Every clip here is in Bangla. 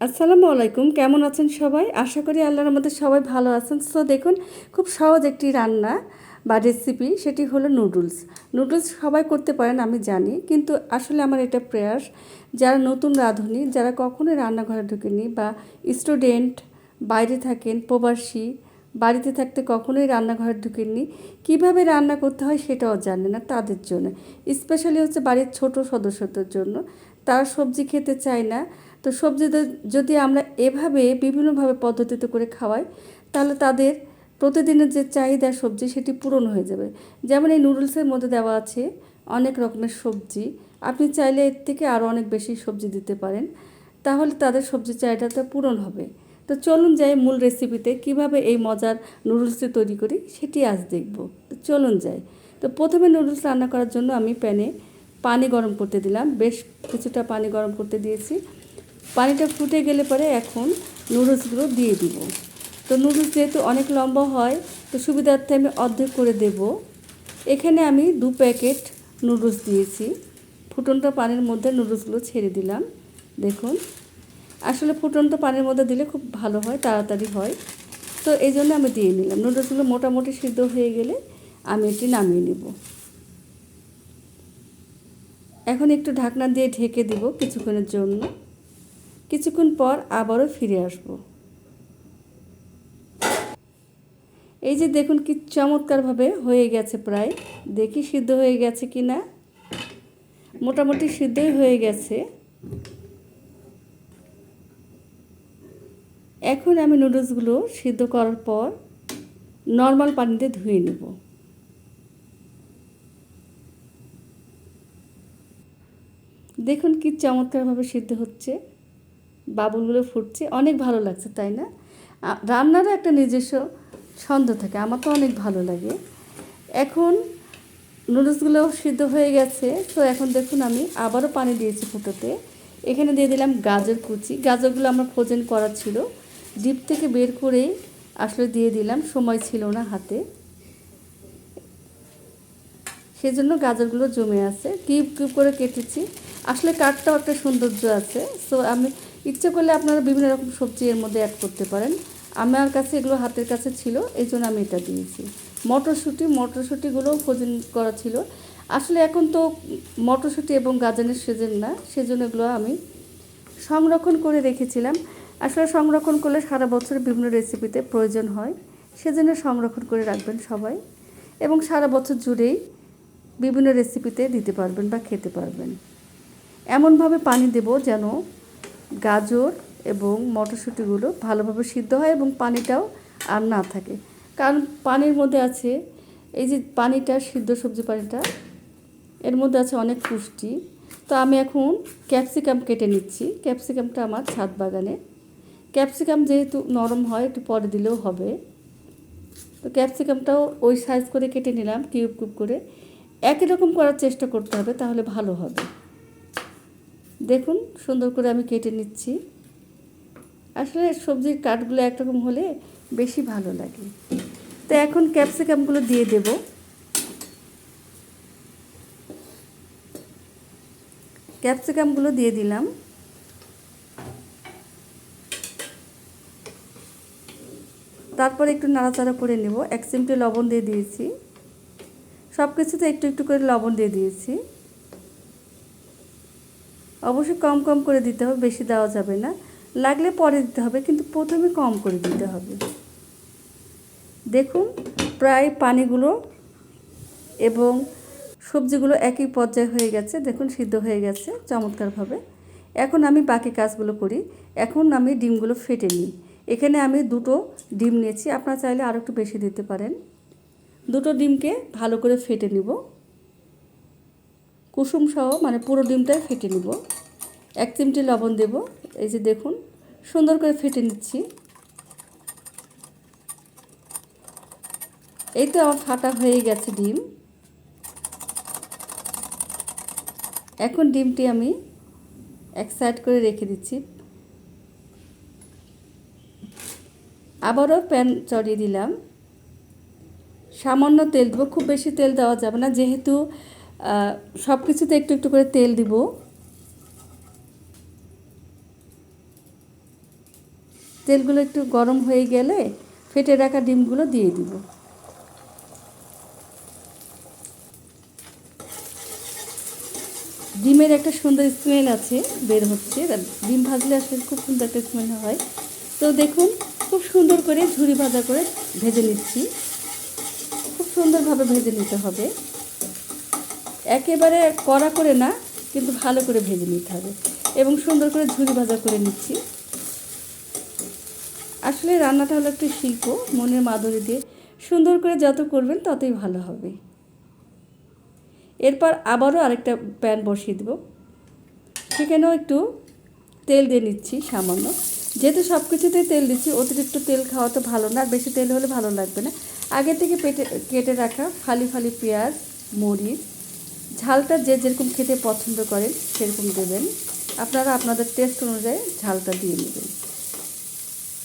আসসালামু আলাইকুম, কেমন আছেন সবাই? আশা করি আল্লাহর মধ্যে সবাই ভালো আছেন। সো দেখুন, খুব সহজ একটি রান্না বা রেসিপি সেটি হলো নুডলস নুডলস সবাই করতে পারেন, আমি জানি, কিন্তু আসলে আমার এটা প্রয়াস। যারা নতুন রাঁধুনি, যারা কখনোই রান্নাঘরে ঢুকেনি বা স্টুডেন্ট বাইরে থাকেন, প্রবাসী, বাড়িতে থাকতে কখনোই রান্নাঘরে ঢুকেননি, কীভাবে রান্না করতে হয় সেটাও জানে না তাদের জন্য। স্পেশালি হচ্ছে বাড়ির ছোট সদস্যদের জন্য। তারা সবজি খেতে চায় না তো সবজি যদি আমরা এভাবে বিভিন্নভাবে পদ্ধতিতে করে খাওয়াই, তাহলে তাদের প্রতিদিনের যে চাহিদা সবজি সেটি পূরণ হয়ে যাবে। যেমন এই নুডলসের মধ্যে দেওয়া আছে অনেক রকমের সবজি। আপনি চাইলে এর থেকে আরও অনেক বেশি সবজি দিতে পারেন। তাহলে তাদের সবজি চাহিদাটা পূরণ হবে। তো চলুন যাই মূল রেসিপিতে কীভাবে এই মজার নুডলসটি তৈরি করি, সেটি আজ দেখব। তো চলুন যাই। তো প্রথমে নুডলস রান্না করার জন্য আমি প্যানে পানি গরম করতে দিলাম। বেশ কিছুটা পানি গরম করতে দিয়েছি। পানিটা ফুটে গেলে পরে এখন নুডলসগুলো দিয়ে দিব। তো নুডলস যেহেতু অনেক লম্বা হয়, তো সুবিধার্থে আমি অর্ধেক করে দেব। এখানে আমি দু প্যাকেট নুডলস দিয়েছি। ফুটন্ত পানির মধ্যে নুডলসগুলো ছেড়ে দিলাম। দেখুন, আসলে ফুটন্ত পানির মধ্যে দিলে খুব ভালো হয়, তাড়াতাড়ি হয়। তো এই জন্য আমি দিয়ে নিলাম। নুডলসগুলো মোটামুটি সিদ্ধ হয়ে গেলে আমি এটি নামিয়ে নেব। এখন একটু ঢাকনা দিয়ে ঢেকে দিব কিছুক্ষণের জন্য। কিছুক্ষণ পর আবারও ফিরে আসব। এই যে দেখুন কি চমৎকারভাবে হয়ে গেছে প্রায়। দেখি সিদ্ধ হয়ে গেছে কি না মোটামুটি সিদ্ধই হয়ে গেছে। এখন আমি নুডলসগুলো সিদ্ধ করার পর নর্মাল পানিতে ধুয়ে নেব। দেখুন কি চমৎকারভাবে সিদ্ধ হচ্ছে। বাবুলগুলো ফুটছে, অনেক ভালো লাগছে, তাই না? রান্নারও একটা নিজস্ব ছন্দ থাকে আমার তো অনেক ভালো লাগে। এখন নুডলসগুলো সিদ্ধ হয়ে গেছে, তো এখন দেখুন আমি আবারও পানি দিয়েছি ফুটোতে। এখানে দিয়ে দিলাম গাজর কুচি, গাজরগুলো আমার ফ্রোজেন করা ছিল। ডিপ থেকে বের করে আসলে দিয়ে দিলাম, সময় ছিল না হাতে। সেজন্য গাজরগুলো জমে আছে। কিউব কিউব করে কেটেছি। আসলে কাঠটাও একটা সৌন্দর্য আছে সো আমি ইচ্ছে করলে আপনারা বিভিন্ন রকম সবজি এর মধ্যে অ্যাড করতে পারেন। আমার কাছে এগুলো হাতের কাছে ছিল এই জন্য আমি এটা দিয়েছি। মটরশুঁটি মটরশুঁটিগুলোও ফোজন করা ছিল। আসলে এখন তো মটরশুঁটি এবং গাজনের সিজন না, সেজন্য এগুলো আমি সংরক্ষণ করে রেখেছিলাম। আসলে সংরক্ষণ করলে সারা বছর বিভিন্ন রেসিপিতে প্রয়োজন হয়, সেজন্য সংরক্ষণ করে রাখবেন সবাই। এবং সারা বছর জুড়েই বিভিন্ন রেসিপিতে দিতে পারবেন বা খেতে পারবেন। এমনভাবে পানি দেব যেন গাজর এবং মটরশুঁটিগুলো ভালোভাবে সিদ্ধ হয় এবং পানিটাও আর না থাকে। কারণ পানির মধ্যে আছে, এই যে পানিটা, সিদ্ধ সবজি পানিটা, এর মধ্যে আছে অনেক পুষ্টি। তো আমি এখন ক্যাপসিকাম কেটে নিচ্ছি। ক্যাপসিকামটা আমার ছাদ বাগানে। ক্যাপসিকাম যেহেতু নরম হয়, একটু পরে দিলেও হবে। তো ক্যাপসিকামটাও ওই সাইজ করে কেটে নিলাম, কিউব কিউব করে। একই রকম করার চেষ্টা করতে হবে, তাহলে ভালো হবে। দেখুন, সুন্দর করে আমি কেটে নিচ্ছি। আসলে সবজির কাঠগুলো একরকম হলে বেশি ভালো লাগে। তো এখন ক্যাপসিকামগুলো দিয়ে দেব। ক্যাপসিকামগুলো দিয়ে দিলাম। তারপর একটু নাড়াচাড়া করে নেব। এক চিমটি লবণ দিয়ে দিয়েছি। সব কিছুতে একটু একটু করে লবণ দিয়ে দিয়েছি। অবশ্যই কম কম করে দিতে হবে, বেশি দেওয়া যাবে না। লাগলে পরে দিতে হবে, কিন্তু প্রথমে কম করে দিতে হবে। দেখুন, প্রায় পানিগুলো এবং সবজিগুলো একই পর্যায়ে হয়ে গেছে। দেখুন, সিদ্ধ হয়ে গেছে চমৎকারভাবে। এখন আমি বাকি কাজগুলো করি। এখন আমি ডিমগুলো ফেটে নিই। এখানে আমি দুটো ডিম নিয়েছি, আপনারা চাইলে আরও একটু বেশি দিতে পারেন। দুটো ডিমকে ভালো করে ফেটে নিব। কুসুম সহ মানে পুরো ডিমটাই ফেটে নিব। এক চিমটি লবণ দেব। এই যে দেখুন, সুন্দর করে ফেটে নিচ্ছি। এই তো আমার ফাটা হয়ে গেছে ডিম। এখন ডিমটি আমি এক সাইড করে রেখে দিচ্ছি। আবারও প্যান চড়িয়ে দিলাম। সামান্য তেল দেবো, খুব বেশি তেল দেওয়া যাবে না, যেহেতু সব কিছুতে একটু একটু করে তেল দিব। তেলগুলো একটু গরম হয়ে গেলে ফেটে রাখা ডিমগুলো দিয়ে দিব। ডিমের একটা সুন্দর স্মেল আছে, বের হচ্ছে। ডিম ভাজলে আসলে খুব সুন্দর একটা স্মেল হয়। তো দেখুন, খুব সুন্দর করে ঝুরি ভাজা করে ভেজে নিচ্ছি। খুব সুন্দরভাবে ভেজে নিতে হবে। একেবারে কড়া করে না, কিন্তু ভালো করে ভেজে নিতে হবে। এবং সুন্দর করে ঝুরি ভাজা করে নিচ্ছি। আসলে রান্নাটা হলো একটি শিল্প, মনের মাধুরী দিয়ে। সুন্দর করে যত করবেন ততই ভালো হবে। এরপর আবারও আরেকটা প্যান বসিয়ে দেবো। সেখানেও একটু তেল দিয়ে নিচ্ছি সামান্য। যেহেতু সব কিছুতেই তেল দিচ্ছি, অতিরিক্ত তেল খাওয়া তো ভালো না বেশি তেল হলে ভালো লাগবে না। আগে থেকে পেটে, কেটে রাখা ফালি ফালি পেঁয়াজ, মরিচ ঝালটা যে যেরকম খেতে পছন্দ করেন, সেরকম দেবেন। আপনারা আপনাদের টেস্ট অনুযায়ী ঝালটা দিয়ে নেবেন।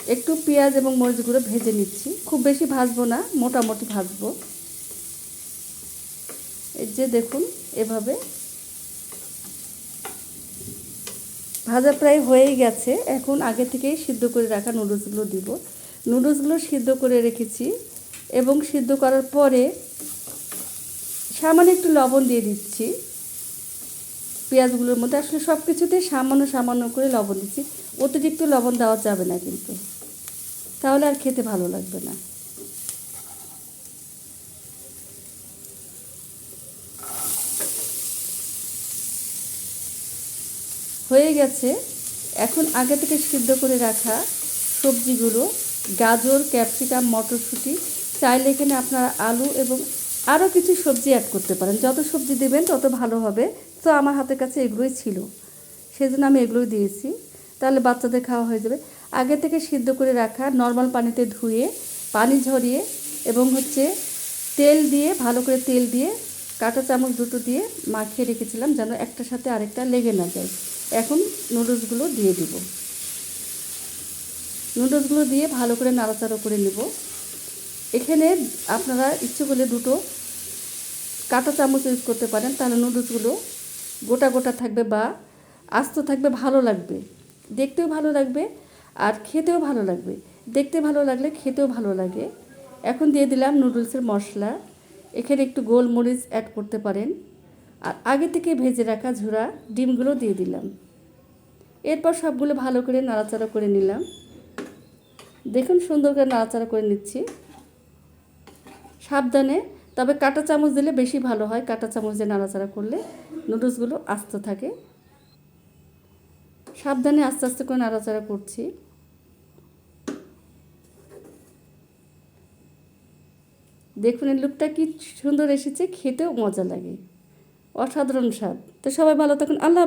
একটু পেঁয়াজ এবং মরিচগুলো ভেজে নিচ্ছি। খুব বেশি ভাজবো না, মোটামুটি ভাজবো। এই যে দেখুন, এভাবে। ভাজা প্রায় হয়েই গেছে। এখন আগে থেকেই সিদ্ধ করে রাখা নুডলসগুলো দিব। নুডলসগুলো সিদ্ধ করে রেখেছি এবং সিদ্ধ করার পরে সামান্য একটু লবণ দিয়ে দিচ্ছি। পেঁয়াজগুলোর মধ্যে আসলে সব কিছুতে সামান্য সামান্য করে লবণ দিচ্ছি। অতিরিক্ত লবণ দেওয়া যাবে না কিন্তু। তাহলে আর খেতে ভালো লাগবে না। হয়ে গেছে। এখন আগে থেকে সিদ্ধ করে রাখা সবজিগুলো। গাজর, ক্যাপসিকাম, মটরশুঁটি। চাইলে এখানে আপনারা আলু এবং আরও কিছু সবজি অ্যাড করতে পারেন। যত সবজি দেবেন, তত ভালো হবে। তো আমার হাতের কাছে এগুলোই ছিল। সেই জন্য আমি এগুলোই দিয়েছি। তাহলে বাচ্চাদের খাওয়া হয়ে যাবে। আগে থেকে সিদ্ধ করে রাখা নর্মাল পানিতে ধুয়ে, পানি ঝরিয়ে এবং হচ্ছে তেল দিয়ে, ভালো করে তেল দিয়ে কাঁটা চামচ দুটো দিয়ে মাখিয়ে রেখেছিলাম যেন একটার সাথে আরেকটা লেগে না যায়। এখন নুডলসগুলো দিয়ে দিব। নুডলসগুলো দিয়ে ভালো করে নাড়াচাড়া করে নেব। এখানে আপনারা ইচ্ছে করলে দুটো কাঁটা চামচ ইউজ করতে পারেন। তাহলে নুডলসগুলো গোটা গোটা থাকবে বা আস্ত থাকবে, ভালো লাগবে। দেখতেও ভালো লাগবে আর খেতেও ভালো লাগবে। দেখতে ভালো লাগলে খেতেও ভালো লাগে। এখন দিয়ে দিলাম নুডলসের মশলা। এখানে একটু গোলমরিচ অ্যাড করতে পারেন। আর আগে থেকে ভেজে রাখা ঝুরা ডিমগুলো দিয়ে দিলাম। এরপর সবগুলো ভালো করে নাড়াচাড়া করে নিলাম। দেখুন সুন্দর করে নাড়াচাড়া করে নিচ্ছি। সাবধানে, তবে কাঁটা চামচ দিলে বেশি ভালো হয়। কাঁটা চামচ দিয়ে নাড়াচাড়া করলে নুডলসগুলো আস্ত থাকে। সাবধানে আস্তে আস্তে করে নাড়াচাড়া করছি। দেখুন, এই লুকটা কি সুন্দর এসেছে। খেতেও মজা লাগে। অসাধারণ স্বাদ। তো সবাই ভালো থাকুন। আল্লাহ।